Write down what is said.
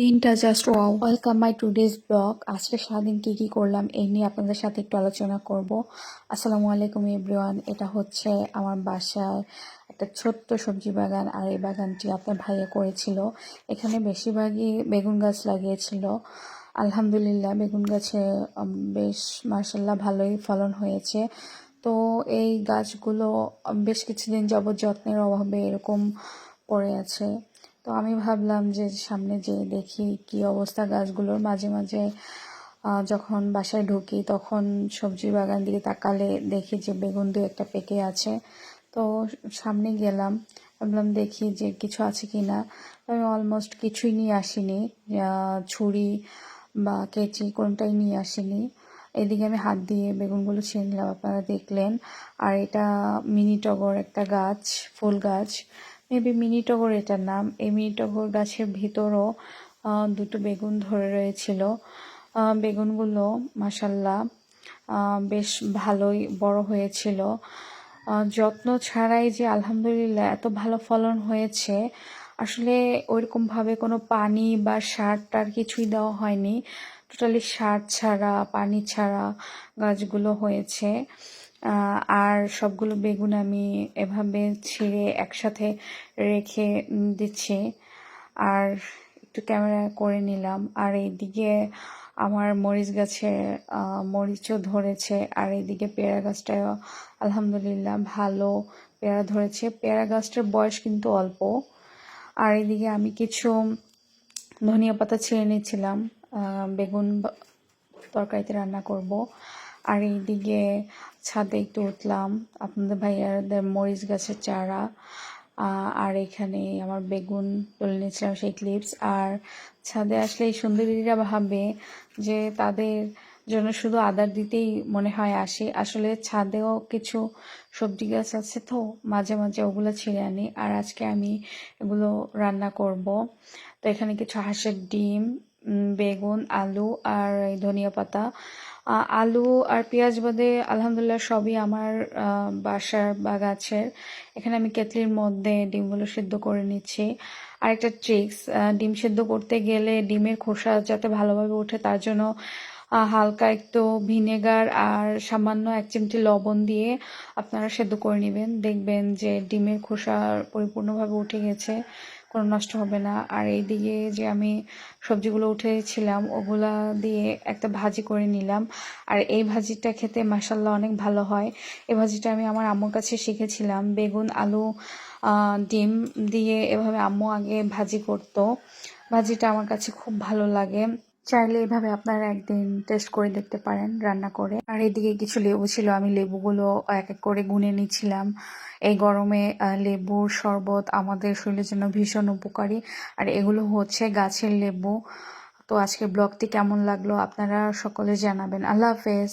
দিনটা just wow welcome my today's blog আজকে সারাদিন কী কী করলাম এই নিয়ে আপনাদের সাথে একটু আলোচনা করব। আসসালামু আলাইকুম এভরিওয়ান এটা হচ্ছে আমার বাসায় একটা ছোট্ট সবজি বাগান আর এই বাগানটি আপনার ভাইয়া করেছিল। এখানে বেশিরভাগই বেগুন গাছ লাগিয়েছিল। আলহামদুলিল্লাহ, বেগুন গাছে বেশ মার্শাল্লাহ ভালোই ফলন হয়েছে। তো এই গাছগুলো, বেশ কিছুদিন যাবৎ যত্নের অভাবে এরকম পড়ে আছে। তো আমি ভাবলাম যে সামনে যে দেখি কি অবস্থা গাছগুলোর মাঝে মাঝে যখন বাসায় ঢুকি তখন সবজি বাগান দিকে তাকালে দেখি যে বেগুন দু একটা পেকে আছে। তো সামনে গেলাম, ভাবলাম দেখি যে কিছু আছে কি না আমি অলমোস্ট কিছুই নিয়ে আসিনি ছুরি বা কেচি কোনটাই নিয়ে আসিনি। এদিকে আমি হাত দিয়ে বেগুনগুলো ছিঁড়ে নিলাম, আপনারা দেখলেন। আর এটা মিনি টগর একটা গাছ, ফুল গাছ। মেবি মিনি টগর এটার নাম। এই মিনি টগর গাছের ভিতরও দুটো বেগুন ধরে রয়েছিল। বেগুনগুলো মাসাল্লাহ বেশ ভালোই বড় হয়েছিল। যত্ন ছাড়াই যে আলহামদুলিল্লাহ এত ভালো ফলন হয়েছে, আসলে ওইরকমভাবে কোনো পানি বা সার টার কিছুই দেওয়া হয়নি। টোটালি সার ছাড়া, পানি ছাড়া গাছগুলো হয়েছে। আর সবগুলো বেগুন আমি এভাবে ছিঁড়ে একসাথে রেখে দিচ্ছি। আর একটু ক্যামেরা করে নিলাম। আর এইদিকে আমার মরিচ গাছে মরিচও ধরেছে। আর এইদিকে পেয়ারা গাছটাও আলহামদুলিল্লাহ ভালো পেয়ারা ধরেছে। পেয়ারা গাছটার বয়স কিন্তু অল্প। আর এদিকে আমি কিছু ধনিয়া পাতা ছিঁড়ে নিচ্ছিলাম। আহ, বেগুন তরকারিতে রান্না করব। আর এইদিকে ছাদে একটু উঠলাম। আপনাদের ভাইয়াদের মরিচ গাছের চারা আর এখানে আমার বেগুন তুলে নিয়েছিলাম সেই ক্লিপস আর ছাদে আসলে এই সুন্দরীরা ভাবে যে তাদের জন্য শুধু আদার দিতেই মনে হয় আসে। আসলে ছাদেও কিছু সবজি গাছ আছে তো, মাঝে মাঝে ওগুলো ছিঁড়ে আনি। আর আজকে আমি এগুলো রান্না করব। তো এখানে কিছু হাঁসের ডিম বেগুন, আলু আর এই ধনিয়া পাতা। আলু আর পেঁয়াজ বাদে আলহামদুলিল্লাহ সবই আমার বাসার বা গাছের। এখানে আমি কেটলির মধ্যে ডিমগুলো সেদ্ধ করে নিচ্ছি। আরেকটা ট্রিক্স ডিম সেদ্ধ করতে গেলে ডিমের খোসা যাতে ভালোভাবে ওঠে তার জন্য হালকা একটু ভিনেগার আর সামান্য এক চিমটি লবণ দিয়ে আপনারা সেদ্ধ করে নেবেন। দেখবেন যে ডিমের খোসা পরিপূর্ণভাবে উঠে গেছে। কোনো নষ্ট হবে না। আর এইদিকে যে আমি সবজিগুলো উঠেছিলাম, ওগুলা দিয়ে একটা ভাজি করে নিলাম। আর এই ভাজিটা খেতে মাসাল্লাহ অনেক ভালো হয়। এই ভাজিটা আমি আমার আম্মুর কাছে শিখেছিলাম। বেগুন, আলু ডিম দিয়ে এভাবে আম্মু আগে ভাজি করতো। ভাজিটা আমার কাছে খুব ভালো লাগে। চাইলে এভাবে আপনারা একদিন টেস্ট করে দেখতে পারেন, রান্না করে। আর এদিকে কিছু লেবু ছিল, আমি লেবুগুলো এক এক করে গুনে নিচ্ছিলাম। এই গরমে লেবুর শরবত আমাদের শরীরের জন্য ভীষণ উপকারী। আর এগুলো হচ্ছে গাছের লেবু। তো আজকে ব্লগটি কেমন লাগল আপনারা সকলে জানাবেন। আল্লাহ হাফেজ।